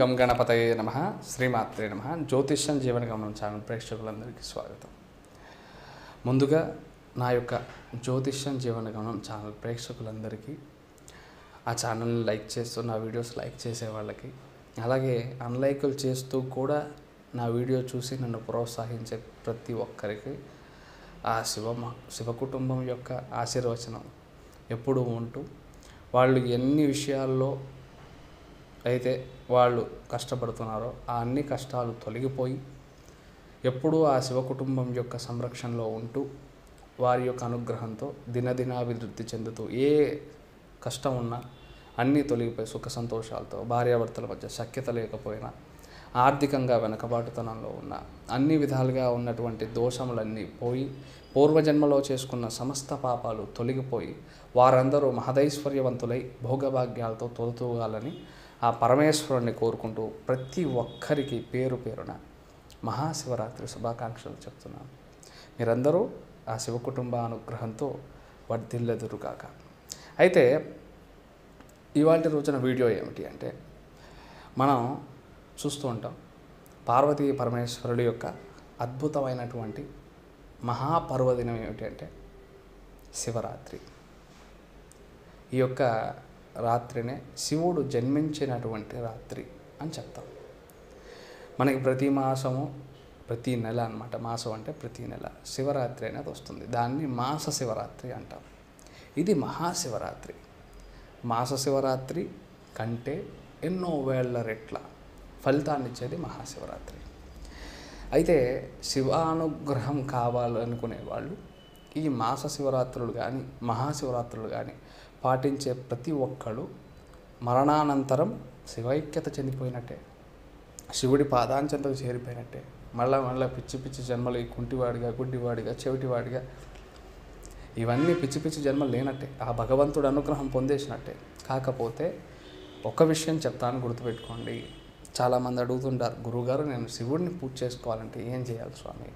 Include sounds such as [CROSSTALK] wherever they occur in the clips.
గం గణపతయే నమ శ్రీమాత్రే నమ. జ్యోతిష్యం జీవన గమనం ఛానల్ ప్రేక్షకులందరికీ స్వాగతం. ముందుగా నా యొక్క జ్యోతిష్యం జీవన గమనం ఛానల్ ప్రేక్షకులందరికీ ఆ ఛానల్ని లైక్ చేస్తూ నా వీడియోస్ లైక్ చేసే వాళ్ళకి అలాగే అన్లైకులు చేస్తూ కూడా నా వీడియో చూసి నన్ను ప్రోత్సహించే ప్రతి ఒక్కరికి ఆ శివ శివ కుటుంబం యొక్క ఆశీర్వచనం ఎప్పుడూ ఉంటూ వాళ్ళు ఎన్ని విషయాల్లో అయితే వాళ్ళు కష్టపడుతున్నారో ఆ అన్ని కష్టాలు తొలగిపోయి ఎప్పుడూ ఆ శివ కుటుంబం యొక్క సంరక్షణలో ఉంటూ వారి యొక్క అనుగ్రహంతో దినదినాభివృద్ధి చెందుతూ ఏ కష్టం ఉన్నా అన్నీ తొలగిపోయి సుఖ సంతోషాలతో భార్యాభర్తల మధ్య శక్యత లేకపోయినా ఆర్థికంగా వెనకబాటుతనంలో ఉన్న అన్ని విధాలుగా ఉన్నటువంటి దోషములన్నీ పోయి పూర్వజన్మలో చేసుకున్న సమస్త పాపాలు తొలగిపోయి వారందరూ మహదైశ్వర్యవంతులై భోగభాగ్యాలతో తొలతూగాలని ఆ పరమేశ్వరుణ్ణి కోరుకుంటూ ప్రతి ఒక్కరికి పేరు పేరున మహాశివరాత్రి శుభాకాంక్షలు చెప్తున్నాను. మీరందరూ ఆ శివకుటుంబ అనుగ్రహంతో వర్ధిల్లెదురుగాక. అయితే ఇవాళ రోజున వీడియో ఏమిటి అంటే మనం చూస్తూ ఉంటాం పార్వతీ పరమేశ్వరుడి యొక్క అద్భుతమైనటువంటి మహాపర్వదినం ఏమిటి అంటే శివరాత్రి. ఈ యొక్క రాత్రినే శివుడు జన్మించినటువంటి రాత్రి అని చెప్తాం. మనకి ప్రతి మాసము ప్రతి నెల అన్నమాట. మాసం అంటే ప్రతి నెల శివరాత్రి అనేది వస్తుంది. దాన్ని మాస శివరాత్రి అంటాం. ఇది మహాశివరాత్రి మాస శివరాత్రి కంటే ఎన్నో వేళ్ళ రెట్ల ఫలితాన్ని ఇచ్చేది మహాశివరాత్రి అయితే శివానుగ్రహం కావాలనుకునే వాళ్ళు ఈ మాస శివరాత్రులు కానీ మహాశివరాత్రులు కానీ పాటించే ప్రతి ఒక్కడు మరణానంతరం శివైక్యత చెందిపోయినట్టే. శివుడి పాదాంచంతకు చేరిపోయినట్టే. మళ్ళా మళ్ళీ పిచ్చి పిచ్చి జన్మలు ఈ కుంటివాడిగా గుడ్డివాడిగా చెవిటివాడిగా. ఇవన్నీ పిచ్చి పిచ్చి జన్మలు లేనట్టే. ఆ భగవంతుడు అనుగ్రహం పొందేసినట్టే. కాకపోతే ఒక విషయం చెప్తాను గుర్తుపెట్టుకోండి. చాలామంది అడుగుతుంటారు గురువుగారు నేను శివుడిని పూజ చేసుకోవాలంటే ఏం చేయాలి స్వామి?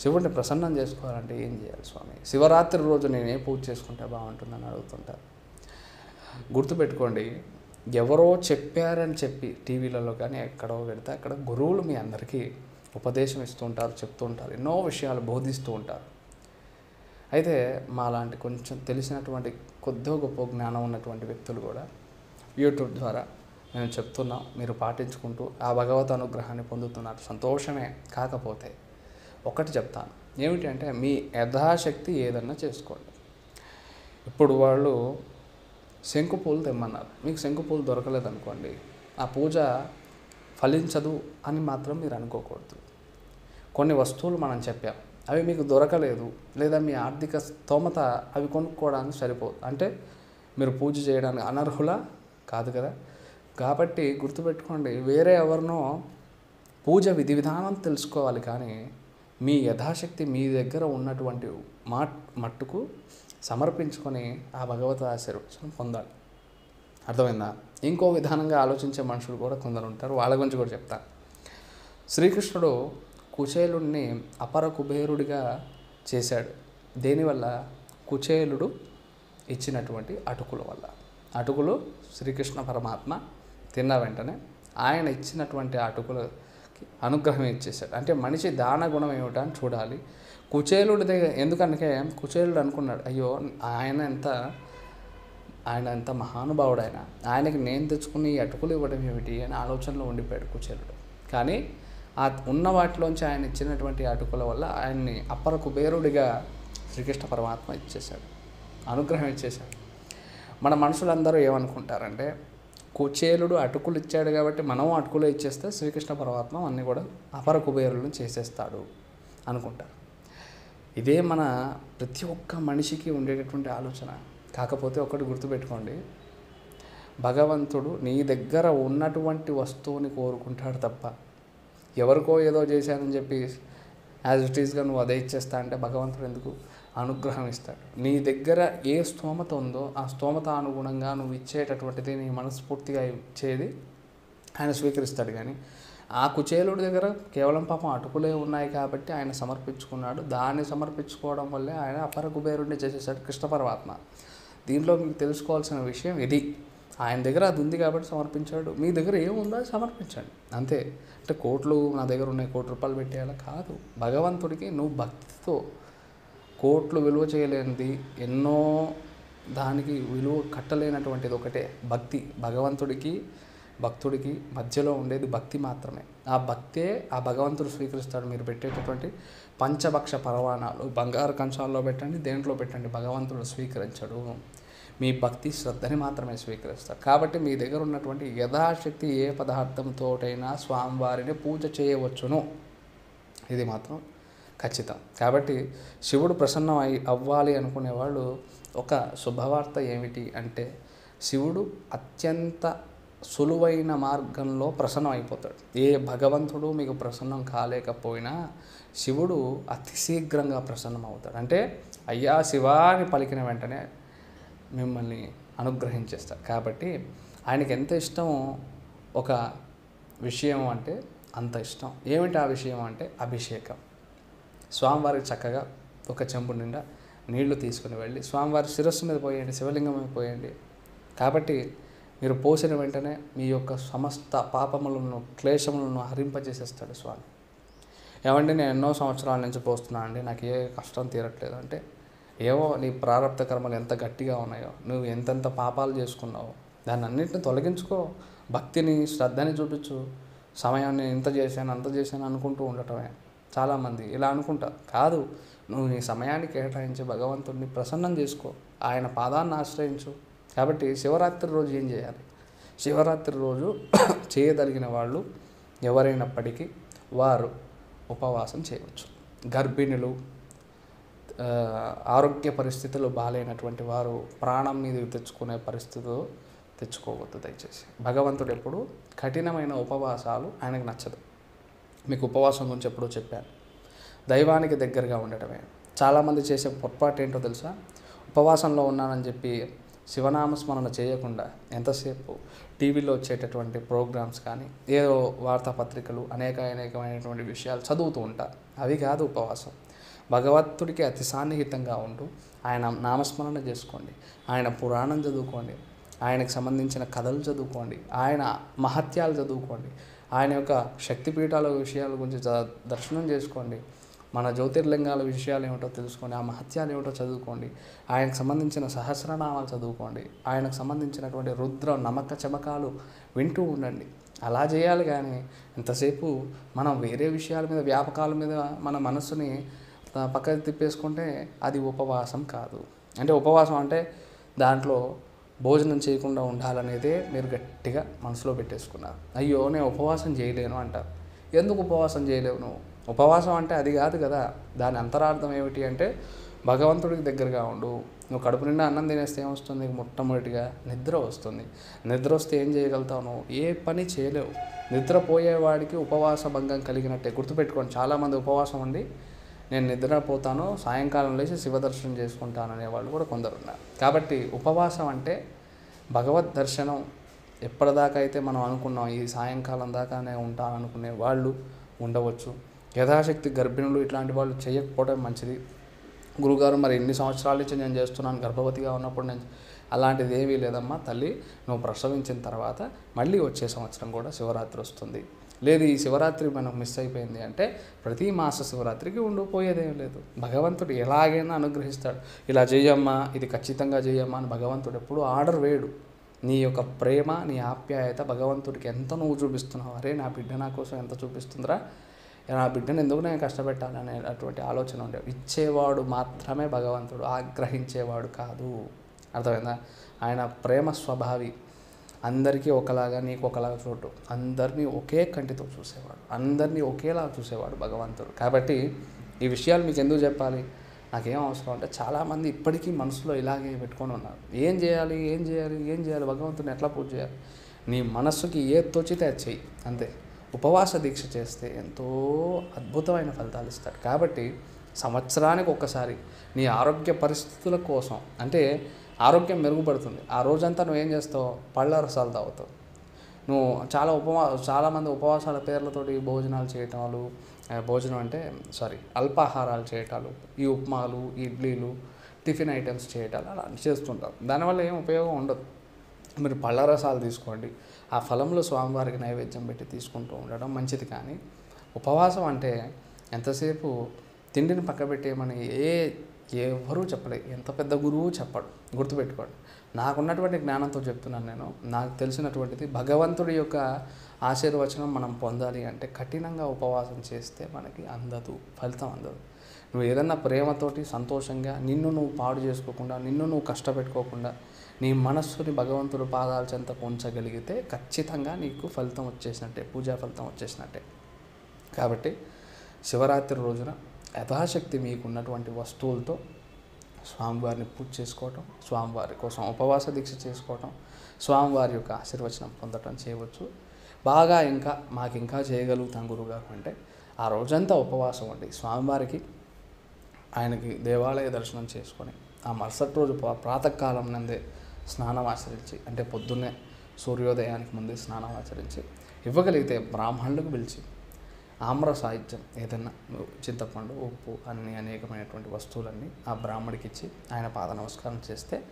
శివుడిని ప్రసన్నం చేసుకోవాలంటే ఏం చేయాలి స్వామి? శివరాత్రి రోజు నేను ఏ పూజ చేసుకుంటే బాగుంటుందని అడుగుతుంటారు. గుర్తుపెట్టుకోండి ఎవరో చెప్పారని చెప్పి టీవీలలో కానీ ఎక్కడో పెడితే అక్కడ గురువులు మీ అందరికీ ఉపదేశం ఇస్తూ ఉంటారు చెప్తూ ఉంటారు ఎన్నో విషయాలు బోధిస్తూ ఉంటారు. అయితే మా లాంటి కొంచెం తెలిసినటువంటి కొద్దో గొప్ప జ్ఞానం ఉన్నటువంటి వ్యక్తులు కూడా యూట్యూబ్ ద్వారా మేము చెప్తున్నాం మీరు పాటించుకుంటూ ఆ భగవత్ అనుగ్రహాన్ని పొందుతున్నారు. సంతోషమే కాకపోతే ఒకటి చెప్తాను. ఏమిటంటే మీ యథాశక్తి ఏదన్నా చేసుకోండి. ఇప్పుడు వాళ్ళు శంకు పూలు తెమ్మన్నారు. మీకు శంకు పూలు దొరకలేదు అనుకోండి ఆ పూజ ఫలించదు అని మాత్రం మీరు అనుకోకూడదు. కొన్ని వస్తువులు మనం చెప్పాం. అవి మీకు దొరకలేదు లేదా మీ ఆర్థిక స్తోమత అవి కొనుక్కోవడానికి సరిపోదు. అంటే మీరు పూజ చేయడానికి అనర్హుల? కాదు కదా. కాబట్టి గుర్తుపెట్టుకోండి వేరే ఎవరినో పూజ విధి విధానం తెలుసుకోవాలి కానీ మీ యథాశక్తి మీ దగ్గర ఉన్నటువంటి మా మట్టుకు సమర్పించుకొని ఆ భగవత ఆశీర్వచనం పొందాలి. అర్థమైందా? ఇంకో విధానంగా ఆలోచించే మనుషులు కూడా కొందరు ఉంటారు. వాళ్ళ గురించి కూడా చెప్తాను శ్రీకృష్ణుడు కుచేలుడిని అపర కుబేరుడిగా చేశాడు. దేనివల్ల కుచేలుడు ఇచ్చినటువంటి అటుకుల వల్ల. అటుకులు శ్రీకృష్ణ పరమాత్మ తిన్న వెంటనే ఆయన ఇచ్చినటువంటి అటుకులు అనుగ్రహం ఇచ్చేసాడు అంటే మనిషి దాన గుణం ఏమిటా అని చూడాలి. కుచేలుడి దగ్గర ఎందుకంటే కుచేలుడు అనుకున్నాడు అయ్యో ఆయన ఎంత ఆయన ఎంత మహానుభావుడు ఆయన ఆయనకి నేను తెచ్చుకుని ఈ అటుకులు ఇవ్వడం ఏమిటి? అని ఆలోచనలో ఉండిపోయాడు కుచేలుడు. కానీ ఆ ఉన్న వాటిలోంచి ఆయన ఇచ్చినటువంటి అటుకుల వల్ల ఆయన్ని అప్పర కుబేరుడిగా శ్రీకృష్ణ పరమాత్మ ఇచ్చేశాడు. అనుగ్రహం ఇచ్చేశాడు. మన మనుషులందరూ ఏమనుకుంటారంటే కుచేలుడు అటుకులు ఇచ్చాడు కాబట్టి మనం అటుకులు ఇచ్చేస్తే శ్రీకృష్ణ పరమాత్మ అన్ని కూడా అపర కుబేరులను చేసేస్తాడు అనుకుంటారు. ఇదే మన ప్రతి ఒక్క మనిషికి ఉండేటటువంటి ఆలోచన. కాకపోతే ఒకటి గుర్తుపెట్టుకోండి. భగవంతుడు నీ దగ్గర ఉన్నటువంటి వస్తువుని కోరుకుంటాడు తప్ప ఎవరికో ఏదో చేశానని చెప్పి యాజ్ ఇట్ ఈస్గా నువ్వు అదే ఇచ్చేస్తా అంటే భగవంతుడు ఎందుకు? అనుగ్రహం ఇస్తాడు నీ దగ్గర ఏ స్తోమత ఉందో ఆ స్తోమత అనుగుణంగా నువ్వు ఇచ్చేటటువంటిది నీ మనస్ఫూర్తిగా ఇచ్చేది ఆయన స్వీకరిస్తాడు కానీ ఆ కుచేలుడి దగ్గర కేవలం పాపం అటుకులే ఉన్నాయి కాబట్టి ఆయన సమర్పించుకున్నాడు. దాన్ని సమర్పించుకోవడం వల్లే ఆయన అపర కుబేరుడిని చేసేసాడు కృష్ణ పరమాత్మ. దీంట్లో మీకు తెలుసుకోవాల్సిన విషయం ఇది. ఆయన దగ్గర అది ఉంది కాబట్టి సమర్పించాడు. మీ దగ్గర ఏముందో అది సమర్పించండి. అంతే. అంటే కోట్లు నా దగ్గర ఉన్నాయి కోటి రూపాయలు పెట్టేయాలా? కాదు. భగవంతుడికి నువ్వు భక్తితో కోట్లు విలువ చేయలేనిది ఎన్నో దానికి విలువ కట్టలేనటువంటిది ఒకటే. భక్తి భగవంతుడికి భక్తుడికి మధ్యలో ఉండేది భక్తి మాత్రమే. ఆ భక్తే ఆ భగవంతుడు స్వీకరిస్తాడు మీరు పెట్టేటటువంటి పంచభక్ష పరవాణాలు బంగారు కంచాల్లో పెట్టండి దేంట్లో పెట్టండి భగవంతుడు స్వీకరించడు. మీ భక్తి శ్రద్ధని మాత్రమే స్వీకరిస్తారు. కాబట్టి మీ దగ్గర ఉన్నటువంటి యథాశక్తి ఏ పదార్థంతోటైనా స్వామివారిని పూజ చేయవచ్చును. ఇది మాత్రం ఖచ్చితం. కాబట్టి శివుడు ప్రసన్నం అయి అవ్వాలి అనుకునేవాళ్ళు ఒక శుభవార్త ఏమిటి అంటే శివుడు అత్యంత సులువైన మార్గంలో ప్రసన్నం అయిపోతాడు. ఏ భగవంతుడు మీకు ప్రసన్నం కాలేకపోయినా శివుడు అతి శీఘ్రంగా ప్రసన్నం అవుతాడు. అంటే అయ్యా శివాని పలికిన వెంటనే మిమ్మల్ని అనుగ్రహించేస్తాడు. కాబట్టి ఆయనకి ఎంత ఇష్టం ఒక విషయం అంటే అంత ఇష్టం. ఏమిటి ఆ విషయం అంటే అభిషేకం. స్వామివారికి చక్కగా ఒక చెంబు నిండా నీళ్ళు తీసుకుని వెళ్ళి స్వామివారి శిరస్సు మీద పోయండి శివలింగం మీద పోయండి. కాబట్టి మీరు పోసిన వెంటనే మీ యొక్క సమస్త పాపములను క్లేశములను హరింపజేసేస్తాడు స్వామి. ఏమండి నేను ఎన్నో సంవత్సరాల నుంచి పోస్తున్నాను అండి నాకు ఏ కష్టం తీరట్లేదు. అంటే ఏవో నీ ప్రారంభ కర్మలు ఎంత గట్టిగా ఉన్నాయో నువ్వు ఎంతెంత పాపాలు చేసుకున్నావో దాన్ని అన్నింటిని తొలగించుకో. భక్తిని శ్రద్ధని చూపించు. సమయాన్ని ఇంత చేశాను అంత చేశాను అనుకుంటూ ఉండటమే. చాలామంది ఇలా అనుకుంటారు కాదు నువ్వు నీ సమయాన్ని కేటాయించి భగవంతుడిని ప్రసన్నం చేసుకో ఆయన పాదాన్ని ఆశ్రయించు. కాబట్టి శివరాత్రి రోజు ఏం చేయాలి? శివరాత్రి రోజు [CLEARS THROAT] చేయదలిగిన వాళ్ళు ఎవరైనప్పటికీ వారు ఉపవాసం చేయవచ్చు. గర్భిణులు ఆరోగ్య పరిస్థితులు బాగాలేనటువంటి వారు ప్రాణం మీద తెచ్చుకునే పరిస్థితులు తెచ్చుకోవద్దు దయచేసి. భగవంతుడు ఎప్పుడు కఠినమైన ఉపవాసాలు ఆయనకు నచ్చదు. మీకు ఉపవాసం గురించి ఎప్పుడో చెప్పాను. దైవానికి దగ్గరగా ఉండటమే. చాలామంది చేసే పొరపాటు ఏంటో తెలుసా? ఉపవాసంలో ఉన్నానని చెప్పి శివనామస్మరణ చేయకుండా ఎంతసేపు టీవీలో వచ్చేటటువంటి ప్రోగ్రామ్స్ కానీ ఏదో వార్తాపత్రికలు అనేక అనేకమైనటువంటి విషయాలు చదువుతూ ఉంటారు అవి కాదు ఉపవాసం. భగవంతుడికి అతి సాన్నిహితంగా ఉంటూ ఆయన నామస్మరణ చేసుకోండి. ఆయన పురాణం చదువుకోండి. ఆయనకు సంబంధించిన కథలు చదువుకోండి. ఆయన మహత్యాలు చదువుకోండి. ఆయన యొక్క శక్తిపీఠాల విషయాల గురించి దర్శనం చేసుకోండి. మన జ్యోతిర్లింగాల విషయాలు ఏమిటో తెలుసుకోండి. ఆ మహత్యాలు ఏమిటో చదువుకోండి. ఆయనకు సంబంధించిన సహస్రనామాలు చదువుకోండి. ఆయనకు సంబంధించినటువంటి రుద్ర నమ్మక చమకాలు వింటూ ఉండండి. అలా చేయాలి కానీ ఎంతసేపు మనం వేరే విషయాల మీద వ్యాపకాల మీద మన మనస్సుని ఆ, పక్కకి తిప్పేసుకుంటే అది ఉపవాసం కాదు. అంటే ఉపవాసం అంటే దాంట్లో భోజనం చేయకుండా ఉండాలనేదే మీరు గట్టిగా మనసులో పెట్టేసుకున్నారు. అయ్యో నేను ఉపవాసం చేయలేను అంటారు ఎందుకు ఉపవాసం చేయలేవు నువ్వు? ఉపవాసం అంటే అది కాదు కదా. దాని అంతరార్థం ఏమిటి అంటే భగవంతుడికి దగ్గరగా ఉండు. నువ్వు కడుపు నిండా అన్నం తినేస్తే ఏమొస్తుంది? మొట్టమొదటిగా నిద్ర వస్తుంది. నిద్ర వస్తే ఏం చేయగలుగుతావు నువ్వు? ఏ పని చేయలేవు. నిద్రపోయేవాడికి ఉపవాస భంగం కలిగినట్టే. గుర్తుపెట్టుకోండి చాలామంది ఉపవాసం ఉండి నేను నిద్రపోతాను సాయంకాలం లేచి శివదర్శనం చేసుకుంటాను అనేవాళ్ళు కూడా కొందరు ఉన్నారు. కాబట్టి ఉపవాసం అంటే భగవద్ దర్శనం ఎప్పటిదాకా అయితే మనం అనుకున్నాం ఈ సాయంకాలం దాకానే ఉంటాను అనుకునే వాళ్ళు ఉండవచ్చు. యథాశక్తి గర్భిణులు ఇట్లాంటి వాళ్ళు చేయకపోవడం మంచిది. గురుగారు మరి ఎన్ని సంవత్సరాల నుంచి నేను చేస్తున్నాను గర్భవతిగా ఉన్నప్పుడు నేను అలాంటిది ఏమీ లేదమ్మా తల్లి నువ్వు ప్రసవించిన తర్వాత మళ్ళీ వచ్చే సంవత్సరం కూడా శివరాత్రి వస్తుంది. లేదు ఈ శివరాత్రి మనం మిస్ అయిపోయింది అంటే ప్రతి మాస శివరాత్రికి ఉండిపోయేదేం లేదు. భగవంతుడు ఎలాగైనా అనుగ్రహిస్తాడు. ఇలా చేయమ్మా ఇది ఖచ్చితంగా చేయమ్మా అని భగవంతుడు ఎప్పుడు ఆర్డర్ వేయడు. నీ యొక్క ప్రేమ నీ ఆప్యాయత భగవంతుడికి ఎంత నువ్వు చూపిస్తున్నావు? అరే నా బిడ్డ నా కోసం ఎంత చూపిస్తుందిరా? నా బిడ్డను ఎందుకు నేను కష్టపెట్టాలి అనేటటువంటి ఆలోచన ఉండే. ఇచ్చేవాడు మాత్రమే భగవంతుడు ఆగ్రహించేవాడు కాదు. అర్థమైందా? ఆయన ప్రేమ స్వభావి. అందరికీ ఒకలాగా నీకు ఒకలాగా చూడు. అందరినీ ఒకే కంటితో చూసేవాడు. అందరినీ ఒకేలా చూసేవాడు భగవంతుడు. కాబట్టి ఈ విషయాలు మీకు ఎందుకు చెప్పాలి? నాకేం అవసరం అంటే చాలామంది ఇప్పటికీ మనసులో ఇలాగే పెట్టుకొని ఉన్నారు. ఏం చేయాలి ఏం చేయాలి ఏం చేయాలి భగవంతుని ఎట్లా పూజ చేయాలి? నీ మనస్సుకి ఏ తోచితే అది చెయ్యి. అంతే. ఉపవాస దీక్ష చేస్తే ఎంతో అద్భుతమైన ఫలితాలు ఇస్తాడు. కాబట్టి సంవత్సరానికి ఒక్కసారి నీ ఆరోగ్య పరిస్థితుల కోసం అంటే ఆరోగ్యం మెరుగుపడుతుంది. ఆ రోజంతా ఏం చేస్తావు? పళ్ళ రసాలు తాగుతావు. నువ్వు చాలా ఉపవా చాలామంది ఉపవాసాల పేర్లతోటి భోజనాలు చేయటాలు భోజనం అంటే సారీ అల్పాహారాలు చేయటాలు ఈ ఉప్మాలు ఇడ్లీలు టిఫిన్ ఐటమ్స్ చేయటాలు అలా చేస్తుంటారు దానివల్ల ఏం ఉపయోగం ఉండదు. మీరు పళ్ళ రసాలు తీసుకోండి. ఆ ఫలంలో స్వామివారికి నైవేద్యం పెట్టి తీసుకుంటూ ఉండడం మంచిది కానీ ఉపవాసం అంటే ఎంతసేపు తిండిని పక్కబెట్టేయమని ఏ ఎవరూ చెప్పలేదు. ఎంత పెద్ద గురువు చెప్పడు. గుర్తుపెట్టుకోండి. నాకున్నటువంటి జ్ఞానంతో చెప్తున్నాను నేను. నాకు తెలిసినటువంటిది భగవంతుడి యొక్క ఆశీర్వచనం మనం పొందాలి అంటే కఠినంగా ఉపవాసం చేస్తే మనకి అందదు ఫలితం అందదు. నువ్వు ఏదన్నా ప్రేమతోటి సంతోషంగా నిన్ను నువ్వు పాడు చేసుకోకుండా నిన్ను నువ్వు కష్టపెట్టుకోకుండా నీ మనస్సుని భగవంతుడు పాదాల చెంతకు ఉంచగలిగితే ఖచ్చితంగా నీకు ఫలితం వచ్చేసినట్టే పూజా ఫలితం వచ్చేసినట్టే. కాబట్టి శివరాత్రి రోజున యథాశక్తి మీకు ఉన్నటువంటి వస్తువులతో స్వామివారిని పూజ చేసుకోవటం స్వామివారి కోసం ఉపవాస దీక్ష చేసుకోవటం స్వామివారి యొక్క ఆశీర్వచనం పొందటం చేయవచ్చు. బాగా ఇంకా మాకు ఇంకా చేయగలుగుతాం గురుగారు అంటే ఆ రోజంతా ఉపవాసం ఉండి స్వామివారికి ఆయనకి దేవాలయ దర్శనం చేసుకొని ఆ మరుసటి రోజు ప్రాతకాలం నందే స్నానం ఆచరించి అంటే పొద్దున్నే సూర్యోదయానికి ముందే స్నానం ఆచరించి ఇవ్వగలిగితే బ్రాహ్మణులకు పిలిచి ఆమ్ర సాహిత్యం ఏదైనా చింతపండు ఉప్పు అన్ని అనేకమైనటువంటి వస్తువులన్నీ ఆ బ్రాహ్మడికి ఇచ్చి ఆయన పాద నమస్కారం చేస్తే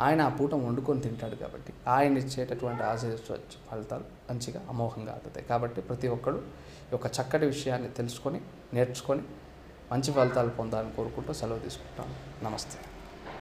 ఆయన ఆ పూట వండుకొని తింటాడు కాబట్టి ఆయన ఇచ్చేటటువంటి ఆశీర్వచ్చు ఫలితాలు మంచిగా అమోఘంగా అవుతాయి కాబట్టి ప్రతి ఒక్కరు ఈ యొక్క చక్కటి విషయాన్ని తెలుసుకొని నేర్చుకొని మంచి ఫలితాలు పొందాలని కోరుకుంటూ సెలవు తీసుకుంటాను. నమస్తే.